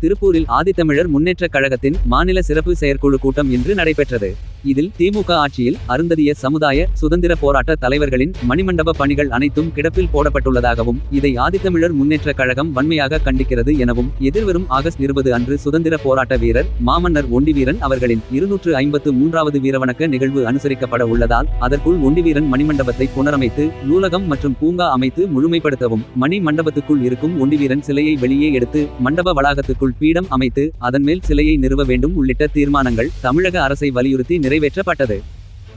திருப்பூரில் ஆதித்தமிழர் முன்னேற்றக் கழகத்தின் மாநில சிறப்பு செயற்குழு கூட்டம் இன்று நடைபெற்றது. இதில் திமுக ஆட்சியில் அருந்ததிய சமுதாய சுதந்திர போராட்ட தலைவர்களின் மணிமண்டப பணிகள் அனைத்தும் கிடப்பில் போடப்பட்டுள்ளதாகவும் இதை ஆதித்தமிழர் முன்னேற்றக் கழகம் வன்மையாக கண்டிக்கிறது எனவும் எதிர்வரும் ஆகஸ்ட் இருபது அன்று சுதந்திர போராட்ட வீரர் மாமன்னர் ஒண்டிவீரன் அவர்களின் இருநூற்று ஐம்பத்து மூன்றாவது வீரவணக்க நிகழ்வு அனுசரிக்கப்பட உள்ளதால் அதற்குள் ஒண்டிவீரன் மணிமண்டபத்தை புனரமைத்து நூலகம் மற்றும் பூங்கா அமைத்து முழுமைப்படுத்தவும் மணி மண்டபத்துக்குள் இருக்கும் ஒண்டிவீரன் சிலையை வெளியே எடுத்து மண்டப வளாகத்துக்குள் பீடம் அமைத்து அதன் மேல் சிலையை நிறுவ வேண்டும் உள்ளிட்ட தீர்மானங்கள் தமிழக அரசை வலியுறுத்தி நிறைவேற்றப்பட்டது.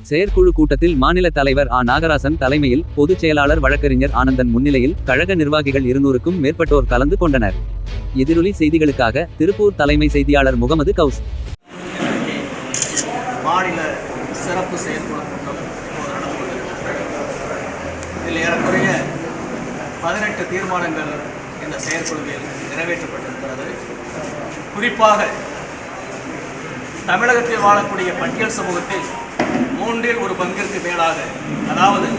செயற்குழு கூட்டத்தில் மாநில தலைவர் ஆ. நாகராசன் தலைமையில் பொதுச் செயலாளர் வழக்கறிஞர் ஆனந்தன் முன்னிலையில் கழக நிர்வாகிகள் இருநூறுக்கும் மேற்பட்டோர் கலந்து கொண்டனர். எதிரொலி செய்திகளுக்காக திருப்பூர் தலைமை செய்தியாளர் முகமது கவுஸ். மாநில சிறப்பு செயற்குழு கூட்டம் இதில் ஏறக்குறைய பதினெட்டு தீர்மானங்கள் இந்த செயற்குழுவில் நிறைவேற்றப்பட்டிருக்கிறது. குறிப்பாக தமிழகத்தில் வாழக்கூடிய பட்டியல் சமூகத்தில் மூன்றில் ஒரு பங்கிற்கு மேலாக அதாவது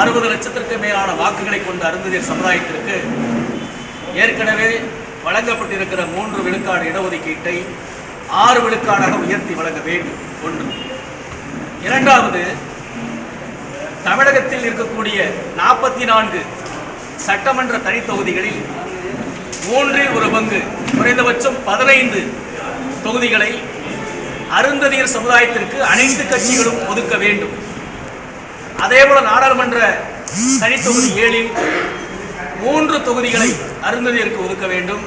அறுபது லட்சத்திற்கு மேலான வாக்குகளை கொண்ட அருந்ததியர் சமுதாயத்திற்கு ஏற்கனவே வழங்கப்பட்டிருக்கிற மூன்று விழுக்காடு இடஒதுக்கீட்டை ஆறு விழுக்காடாக உயர்த்தி வழங்க வேண்டும். ஒன்று. இரண்டாவது தமிழகத்தில் இருக்கக்கூடிய நாற்பத்தி நான்கு சட்டமன்ற தனித்தொகுதிகளில் மூன்றில் ஒரு பங்கு குறைந்தபட்சம் பதினைந்து தொகுதிகளை அருந்ததியர் சமுதாயத்திற்கு அனைத்து கட்சிகளும் ஒதுக்க வேண்டும். அதேபோல நாடாளுமன்ற தனித்தொகுதி ஏழில் மூன்று தொகுதிகளை அருந்ததியருக்கு ஒதுக்க வேண்டும்.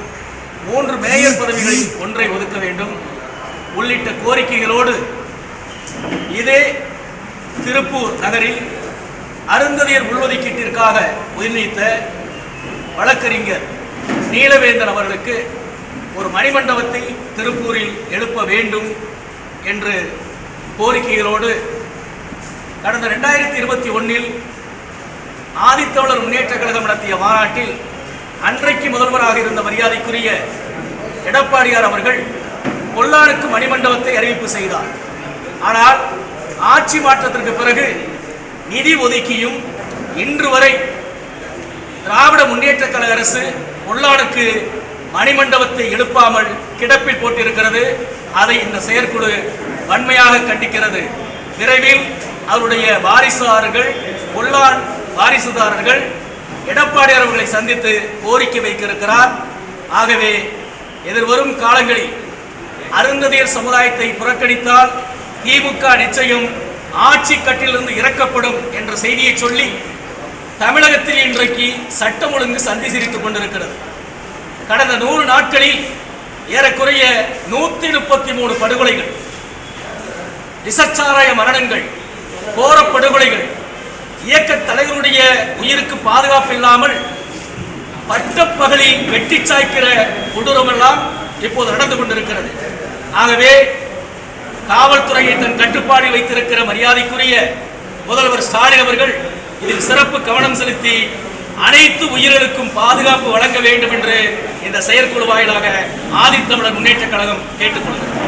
மூன்று மேயர் பதவிகளில் ஒன்றை ஒதுக்க வேண்டும். உள்ளிட்ட கோரிக்கைகளோடு இதே திருப்பூர் நகரில் அருந்ததியர் உள்ஒதுக்கீட்டிற்காக உயிர்நீத்த வழக்கறிஞர் நீலவேந்தன் அவர்களுக்கு ஒரு மணிமண்டபத்தை திருப்பூரில் எழுப்ப வேண்டும் என்று கோரிக்கைகளோடு கடந்த ரெண்டாயிரத்தி இருபத்தி ஒன்றில் ஆதித்தமிழர் முன்னேற்ற கழகம் நடத்திய மாநாட்டில் அன்றைக்கு முதல்வராக இருந்த மரியாதைக்குரிய எடப்பாடியார் அவர்கள் கொல்லானுக்கு மணிமண்டபத்தை அறிவிப்பு செய்தார். ஆனால் ஆட்சி மாற்றத்திற்கு பிறகு நிதி ஒதுக்கியும் இன்று வரை திராவிட முன்னேற்ற கழக அரசு பொள்ளானுக்கு மணிமண்டபத்தை எழுப்பாமல் கிடப்பில் போட்டிருக்கிறது. அதை இந்த செயற்குழு வன்மையாக கண்டிக்கிறது. விரைவில் அவருடைய வாரிசுதாரர்கள் கொல்லான் வாரிசுதாரர்கள் எடப்பாடி அவர்களை சந்தித்து கோரிக்கை வைக்கிருக்கிறார் ஆகவே எதிர்வரும் காலங்களில் அருந்ததியர் சமுதாயத்தை புறக்கணித்தால் திமுக நிச்சயம் ஆட்சி கட்டிலிருந்து இறக்கப்படும் என்ற செய்தியை சொல்லி தமிழகத்தில் இன்றைக்கு சட்டம் ஒழுங்கு சந்தி சிரித்துக் கொண்டிருக்கிறது. கடந்த நூறு நாட்களில் ஏறக்குறைய நூத்தி முப்பத்தி மூணு படுகொலைகள் விசச்சாராய மரணங்கள் கோர படுகொலைகள் இயக்க தலைவருடைய உயிருக்கு பாதுகாப்பு இல்லாமல் பட்டப்பகலில் வெட்டி சாய்க்கிற கொடூரமெல்லாம் இப்போது நடந்து கொண்டிருக்கிறது. ஆகவே காவல்துறையை தன் கட்டுப்பாடில் வைத்திருக்கிற மரியாதைக்குரிய முதல்வர் ஸ்டாலின் அவர்கள் இதில் சிறப்பு கவனம் செலுத்தி அனைத்து உயிர்களுக்கும் பாதுகாப்பு வழங்க வேண்டும் என்று இந்த செயற்குழு வாயிலாக ஆதித்தமிழர் முன்னேற்ற கழகம் கேட்டுக்கொள்கிறது.